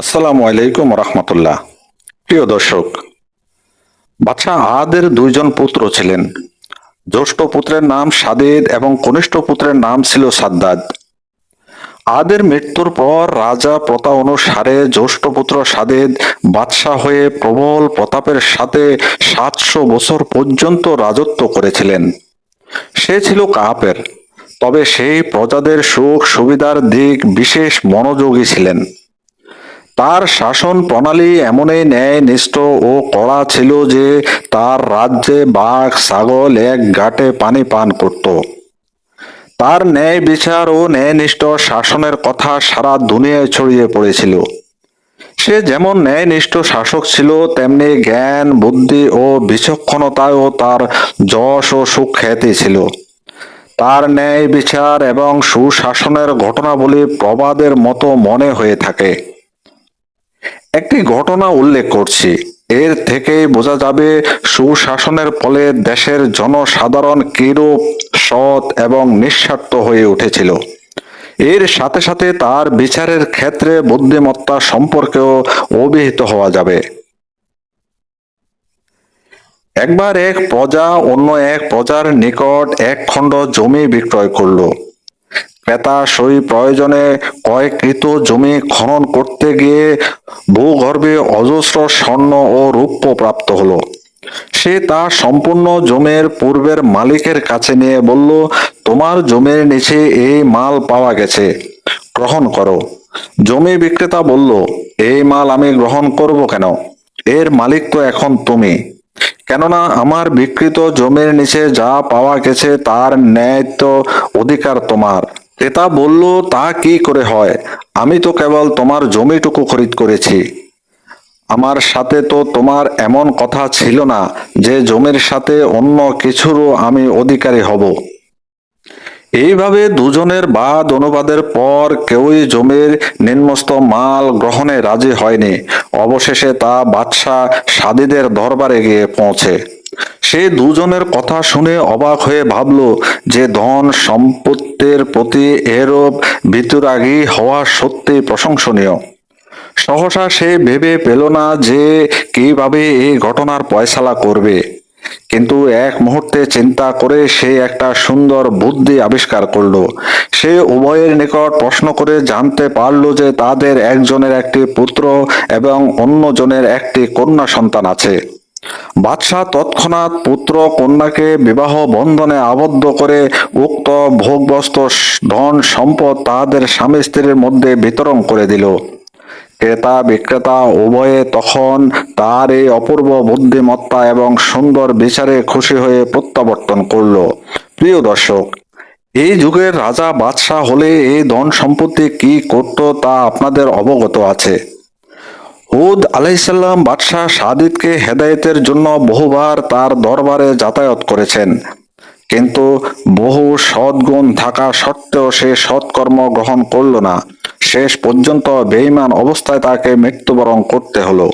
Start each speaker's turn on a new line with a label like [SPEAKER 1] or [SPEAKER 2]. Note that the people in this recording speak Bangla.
[SPEAKER 1] আসসালামু আলাইকুম রহমতুল্লাহ। প্রিয় দর্শক, বাদশাহ আদের দুইজন পুত্র ছিলেন। জ্যৈষ্ঠ পুত্রের নাম সাদেদ এবং কনিষ্ঠ পুত্রের নাম ছিল সাদ্দাদ। আদের মৃত্যুর পর রাজা প্রথা অনুসারে জ্যৈষ্ঠ পুত্র সাদেদ বাদশাহ হয়ে প্রবল প্রতাপের সাথে সাতশো বছর পর্যন্ত রাজত্ব করেছিলেন। সে ছিল কাপের তবে সেই প্রজাদের সুখ সুবিধার দিক বিশেষ মনোযোগী ছিলেন। তার শাসন প্রণালী এমনই ন্যায় নিষ্ঠ ও কড়া ছিল যে তার রাজ্যে বাঘ, ছাগল, এক ঘাটে পানি পান করত। তার ন্যায় বিচার ও ন্যায়নিষ্ঠ শাসনের কথা সারা দুনিয়ায় ছড়িয়ে পড়েছিল। সে যেমন ন্যায়নিষ্ঠ শাসক ছিল, তেমনি জ্ঞান, বুদ্ধি ও বিচক্ষণতায়ও তার যশ ও সুখ্যাতি ছিল। তার ন্যায় বিচার এবং সুশাসনের ঘটনাবলী প্রবাদের মতো মনে হয়ে থাকে। একটি ঘটনা উল্লেখ করছি। এর থেকেই বোঝা যাবে, সুশাসনের ফলে দেশের জনসাধারণ কিরূপ সৎ এবং নিঃস্বার্থ হয়ে উঠেছিল। এর সাথে সাথে তার বিচারের ক্ষেত্রে বুদ্ধিমত্তা সম্পর্কেও অভিহিত হওয়া যাবে। একবার এক প্রজা অন্য এক প্রজার নিকট এক খণ্ড জমি বিক্রয় করল। সই প্রয়োজনে কয়েকৃত জমি খনন করতে গিয়ে ভূগর্ভে অজস্র স্বর্ণ ও রূপ্য প্রাপ্ত হলো। সে তা সম্পূর্ণ জমির পূর্বের মালিকের কাছে নিয়ে বলল, তোমার জমির নিচে এই মাল পাওয়া গেছে, গ্রহণ করো। জমি বিক্রেতা বলল, এই মাল আমি গ্রহণ করব কেন? এর মালিক তো এখন তুমি। কেননা আমার বিকৃত জমির নিচে যা পাওয়া গেছে তার ন্যায় তো অধিকার তোমার। ক্রেতা বলল, তা কি করে হয়? আমি তো কেবল তোমার জমিটুকু খরিদ করেছি। আমার সাথে তো তোমার এমন কথা ছিল না যে জমির সাথে অন্য কিছুরও আমি অধিকারী হব। এইভাবে দুজনের বাদ অনুবাদের পর কেউই জমির নিম্নস্থ মাল গ্রহণে রাজি হয়নি। অবশেষে তা বাদশাহ সাদিদের দরবারে গিয়ে পৌঁছে। সে দুজনের কথা শুনে অবাক হয়ে ভাবল যে ধন সম্পত্তির প্রতি এরূপ বিতুরাগী হওয়া সত্যি প্রশংসনীয়। সহসা সে ভেবে পেল না যে কীভাবে এই ঘটনার পয়সালা করবে। কিন্তু এক মুহূর্তে চিন্তা করে সে একটা সুন্দর বুদ্ধি আবিষ্কার করল। সে উভয়ের নিকট প্রশ্ন করে জানতে পারল যে তাদের একজনের একটি পুত্র এবং অন্যজনের একটি কন্যা সন্তান আছে। বাদশাহ তৎক্ষণাৎ পুত্র কন্যাকে বিবাহ বন্ধনে আবদ্ধ করে উক্ত ভোগবস্ত ধন সম্পদ তাদের স্বামী স্ত্রীর মধ্যে বিতরণ করে দিল। ক্রেতা, বিক্রেতা উভয়ে তখন তার এই অপূর্ব বুদ্ধিমত্তা এবং সুন্দর বিচারে খুশি হয়ে প্রত্যাবর্তন করল। প্রিয় দর্শক, এই যুগের রাজা বাদশাহ হলে এই ধন সম্পত্তি কি করত তা আপনাদের অবগত আছে। হুদ আলাইসাল্লাম বাদশাহ সাদিদকে হেদায়েতের জন্য বহুবার তার দরবারে যাতায়াত করেছেন। কিন্তু বহু সদ্গুণ থাকা সত্ত্বেও সে সৎকর্ম গ্রহণ করল না। শেষ পর্যন্ত বেঈমান অবস্থায় তাকে মৃত্যুবরণ করতে হলো।